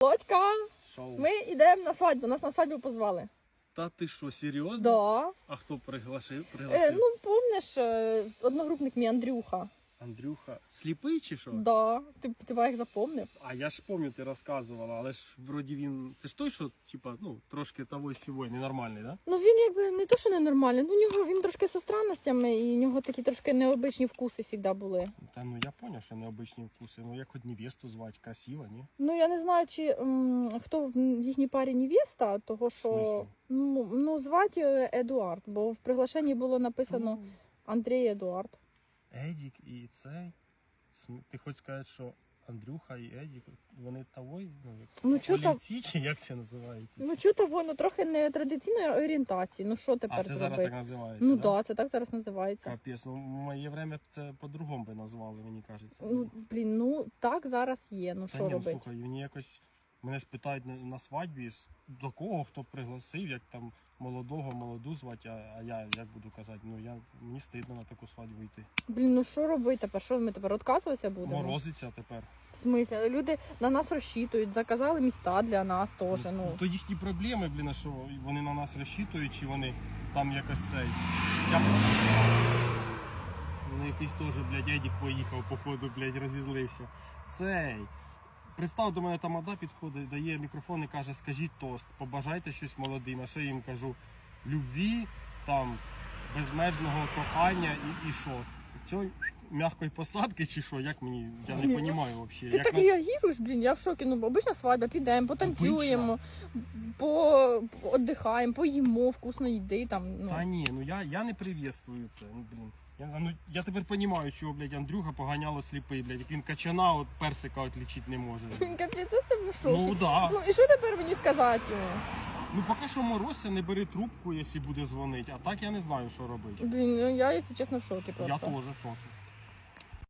Володька, Шоу. ми йдемо на свадьбу, нас на свадьбу позвали. Та ти що, серйозно? Да. А хто приглашив? Е, пригласив? ну, помниш, е, одногрупник мій Андрюха. Андрюха, сліпий чи що? Да. Ти, ти як запомнив? А я ж пам'ятаю, ти розказувала, але ж вроді він. Це ж той, що, типа, ну, трошки того сьогодні, ненормальний, да? Ну він якби не то, що ненормальний, ну у нього він трошки зі странностями, і у нього такі трошки необичні вкуси завжди були. Та ну я поняв, що необичні вкуси. Ну як от невесту звати, красиво, ні? Ну я не знаю, чи м, хто в їхній парі невеста, того що ну, ну звати е, Едуард, бо в приглашенні було написано Андрій Едуард. Едік і цей. Ти хочеш сказати, що Андрюха і Едік, вони того, ну, як Ну, чо олівці, чи як це називається? Ну чого воно трохи не традиційної орієнтації. Ну що тепер а це зараз зробити? так називається. Ну да? так, да, це так зараз називається. Капець, ну в моє время це по-другому би назвали, мені кажеться. Ну блін, ну так зараз є. Ну Та що ні, ну, робити? слухай, мені якось мене спитають на, на свадьбі, до кого хто пригласив, як там молодого, молоду звати, а, а я як буду казати, ну я мені стидно на таку свадьбу йти. Блін, ну що робити тепер? Що ми тепер відказуватися будемо? Морозиться тепер. В смислі, люди на нас розчитують, заказали міста для нас теж. Ну то їхні проблеми, блін, а що вони на нас розчитують, чи вони там якось цей. Я... Ну, якийсь теж, блядь, Едік поїхав, походу, блядь, розізлився. Цей. Представ до мене там ада підходить, дає мікрофон і каже, скажіть тост, побажайте щось молодим. А що я їм кажу? Любві, там, безмежного кохання і, і що? Цього м'якої посадки чи що? Як мені? Я не розумію взагалі. ти Як так на- реагуєш, блін, я в шокі. Ну обична свадьба, підемо, потанцюємо, по віддихаємо, поїмо вкусно їди там. Ну. Та ні, ну я, я не привітствую це. Ну, блін. Я, не знаю, ну, я тепер розумію, чого, блядь, Андрюха поганяло сліпий, блядь, як він качана, от персика отлічити не може. Він капець, я з тебе в. Ну да. Ну і що тепер мені сказати йому? Ну поки що морося, не бери трубку, якщо буде дзвонити, а так я не знаю, що робити. Блін, ну я, якщо чесно, в шокі просто. Я теж в шокі.